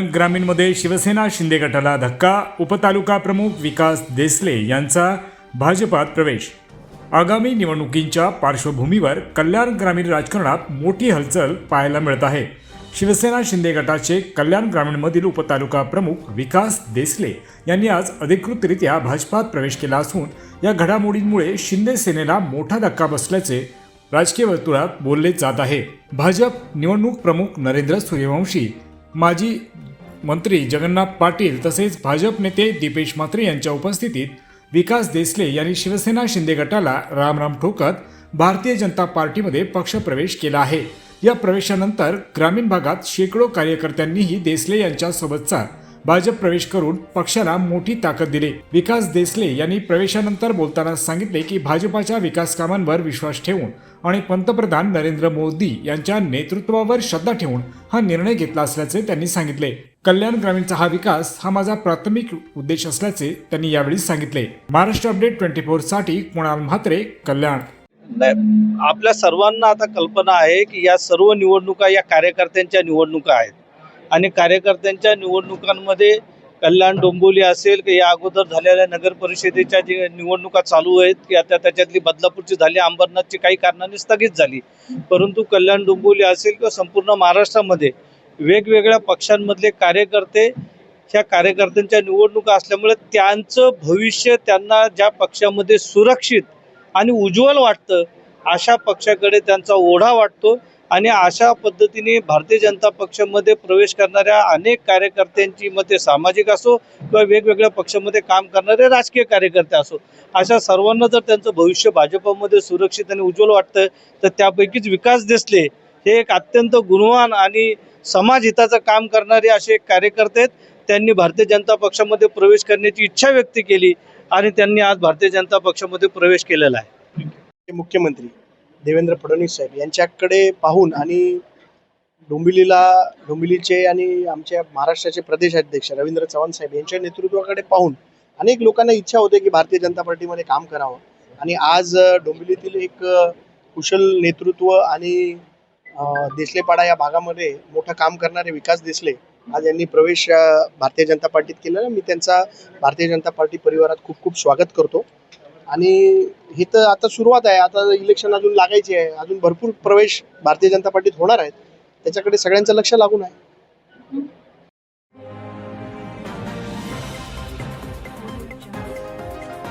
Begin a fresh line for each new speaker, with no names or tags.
ग्रामीणमध्ये शिवसेना शिंदे गटाला धक्का उपतालुका प्रमुख विकास देसले यांचा भाजपात प्रवेश. आगामी निवडणुकींच्या पार्श्वभूमीवर कल्याण ग्रामीण राजकारणात मोठी हलचल पाहायला मिळत आहे. शिवसेना शिंदे गटाचे कल्याण ग्रामीणमधील उपतालुका प्रमुख विकास देसले यांनी आज अधिकृतरित्या भाजपात प्रवेश केला असून या घडामोडींमुळे शिंदे सेनेला मोठा धक्का बसल्याचे राजकीय वर्तुळात बोलले जात आहे. भाजप निवडणूक प्रमुख नरेंद्र सूर्यवंशी माजी मंत्री जगन्नाथ पाटील तसेच भाजप नेते दीपेश म्हात्रे यांच्या उपस्थितीत विकास देसले यांनी शिवसेना शिंदे गटाला रामराम ठोकत भारतीय जनता पार्टीमध्ये पक्षप्रवेश केला आहे. या प्रवेशानंतर ग्रामीण भागात शेकडो कार्यकर्त्यांनीही देसले यांच्यासोबतचा भाजप प्रवेश करून पक्षाला मोठी ताकद दिली. विकास देसले यांनी प्रवेशानंतर बोलताना सांगितले की भाजपाच्या विकास कामांवर विश्वास ठेवून आणि पंतप्रधान नरेंद्र मोदी यांच्या नेतृत्वावर श्रद्धा ठेवून हा निर्णय घेतला असल्याचे त्यांनी सांगितले. कल्याण ग्रामीणचा हा विकास हा माझा प्राथमिक उद्देश असल्याचे त्यांनी यावेळी सांगितले. महाराष्ट्र अपडेट ट्वेंटी फोरसाठी कुणाल म्हात्रे कल्याण.
आपल्या सर्वांना आता कल्पना आहे की या सर्व निवडणुका या कार्यकर्त्यांच्या निवडणुका आहेत. आणि कार्यकर्त्यांच्या निवडणुकांमध्ये कल्याण डोंबिवली असेल की या अगोदर झालेल्या नगर परिषदेच्या जे निवडणुका चालू आहेत की आता त्याच्यातली बदलापूरची झाली अंबरनाथची काही कारणाने स्थगित झाली. परंतु कल्याण डोंबिवली असेल किंवा संपूर्ण महाराष्ट्रामध्ये वेगवेगळ्या पक्षांमधले कार्यकर्ते ह्या कार्यकर्त्यांच्या निवडणुका असल्यामुळे त्यांचं भविष्य त्यांना ज्या पक्षामध्ये सुरक्षित आणि उज्ज्वल वाटतं अशा पक्षाकडे त्यांचा ओढा वाटतो. आणि अशा पद्धतीने भारतीय जनता पक्षामध्ये प्रवेश करणाऱ्या अनेक कार्यकर्त्यांची मग ते सामाजिक असो किंवा वेगवेगळ्या पक्षामध्ये काम करणारे राजकीय कार्यकर्ते असो अशा सर्वांना जर त्यांचं भविष्य भाजपमध्ये सुरक्षित आणि उज्ज्वल वाटतं तर त्यापैकीच विकास देसले हे एक अत्यंत गुणवान आणि समाजहिताचं काम करणारे असे कार्यकर्ते आहेत. त्यांनी भारतीय जनता पक्षामध्ये प्रवेश करण्याची इच्छा व्यक्त केली आणि त्यांनी आज भारतीय जनता पक्षामध्ये प्रवेश केलेला आहे.
मुख्यमंत्री. देवेंद्र फडणवीस साहेब यांच्याकडे पाहून आणि डोंबिवलीला डोंबिवलीचे आणि आमच्या महाराष्ट्राचे प्रदेश अध्यक्ष रवींद्र चव्हाण साहेब यांच्या नेतृत्वाकडे पाहून अनेक लोकांना इच्छा होते की भारतीय जनता पार्टीमध्ये काम करावं. आणि आज डोंबिलीतील डोंबिवलीतील एक कुशल नेतृत्व आणि देसलेपाडा या भागामध्ये मोठं काम करणारे विकास देसले आज यांनी प्रवेश भारतीय जनता पार्टीत केलेला. मी त्यांचा भारतीय जनता पार्टी परिवारात खूप खूप स्वागत करतो. आणि हे तर आता सुरुवात आहे. आता इलेक्शन अजून लागायची आहे. अजून भरपूर प्रवेश भारतीय जनता पार्टीत होणार आहेत. त्याच्याकडे सगळ्यांचं लक्ष लागून आहे.